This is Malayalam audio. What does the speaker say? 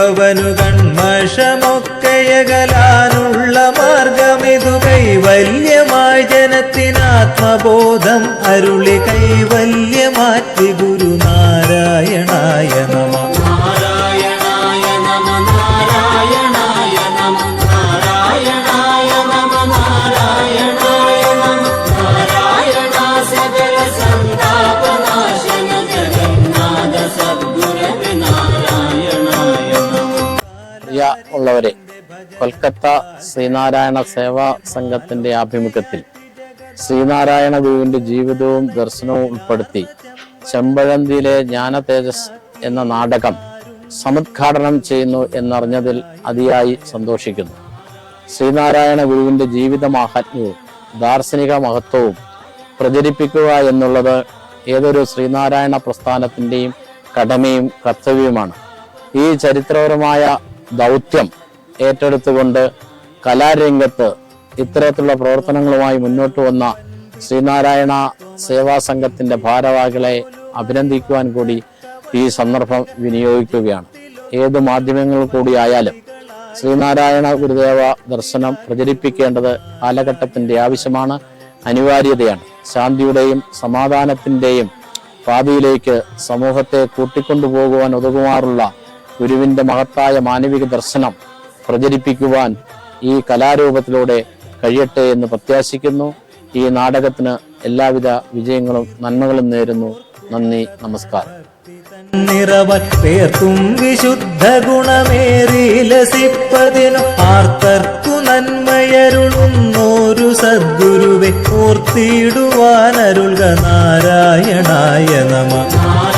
പവനുകൺമഷമൊക്കെയകലാനുള്ള മാർഗമിതു കൈവല്യമായി ജനത്തിനാത്മബോധം അരുളി കൈവല്യമാറ്റി ഗുരുനാ പ്രിയ ഉള്ളവരെ കൊൽക്കത്ത ശ്രീനാരായണ സേവാ സംഘത്തിന്റെ ആഭിമുഖ്യത്തിൽ ശ്രീനാരായണ ഗുരുവിന്റെ ജീവിതവും ദർശനവും ഉൾപ്പെടുത്തി ചെമ്പഴന്തിയിലെ ജ്ഞാന തേജസ് എന്ന നാടകം സമുദ്ഘാടനം ചെയ്യുന്നു എന്നറിഞ്ഞതിൽ അതിയായി സന്തോഷിക്കുന്നു. ശ്രീനാരായണ ഗുരുവിന്റെ ജീവിത മാഹാത്മ്യവും ദാർശനിക മഹത്വവും പ്രചരിപ്പിക്കുക എന്നുള്ളത് ഏതൊരു ശ്രീനാരായണ പ്രസ്ഥാനത്തിന്റെയും കടമയും കർത്തവ്യവുമാണ്. ഈ ചരിത്രപരമായ ദൗത്യം ഏറ്റെടുത്തുകൊണ്ട് കലാരംഗത്ത് ഇത്തരത്തിലുള്ള പ്രവർത്തനങ്ങളുമായി മുന്നോട്ട് വന്ന ശ്രീനാരായണ സേവാ സംഘത്തിന്റെ ഭാരവാഹികളെ അഭിനന്ദിക്കുവാൻ കൂടി ഈ സന്ദർഭം വിനിയോഗിക്കുകയാണ്. ഏത് മാധ്യമങ്ങൾ കൂടിയായാലും ശ്രീനാരായണ ഗുരുദേവ ദർശനം പ്രചരിപ്പിക്കേണ്ടത് കാലഘട്ടത്തിന്റെ ആവശ്യമാണ് അനിവാര്യതയാണ്. ശാന്തിയുടെയും സമാധാനത്തിന്റെയും പാതിയിലേക്ക് സമൂഹത്തെ കൂട്ടിക്കൊണ്ടുപോകുവാൻ ഉതകുമാറുള്ള ഗുരുവിന്റെ മഹത്തായ മാനവിക ദർശനം പ്രചരിപ്പിക്കുവാൻ ഈ കലാരൂപത്തിലൂടെ കഴിയട്ടെ എന്ന് പ്രത്യാശിക്കുന്നു. ഈ നാടകത്തിന് എല്ലാവിധ വിജയങ്ങളും നന്മകളും നേരുന്നു. നന്ദി നമസ്കാരം. നിറവൻ പേർക്കും വിശുദ്ധ ഗുണമേറി ലസിപ്പതിനു ആർത്തർക്കു സദ്ഗുരുവെ ഓർത്തിടുവാനരുൾക നാരായണായ നമ.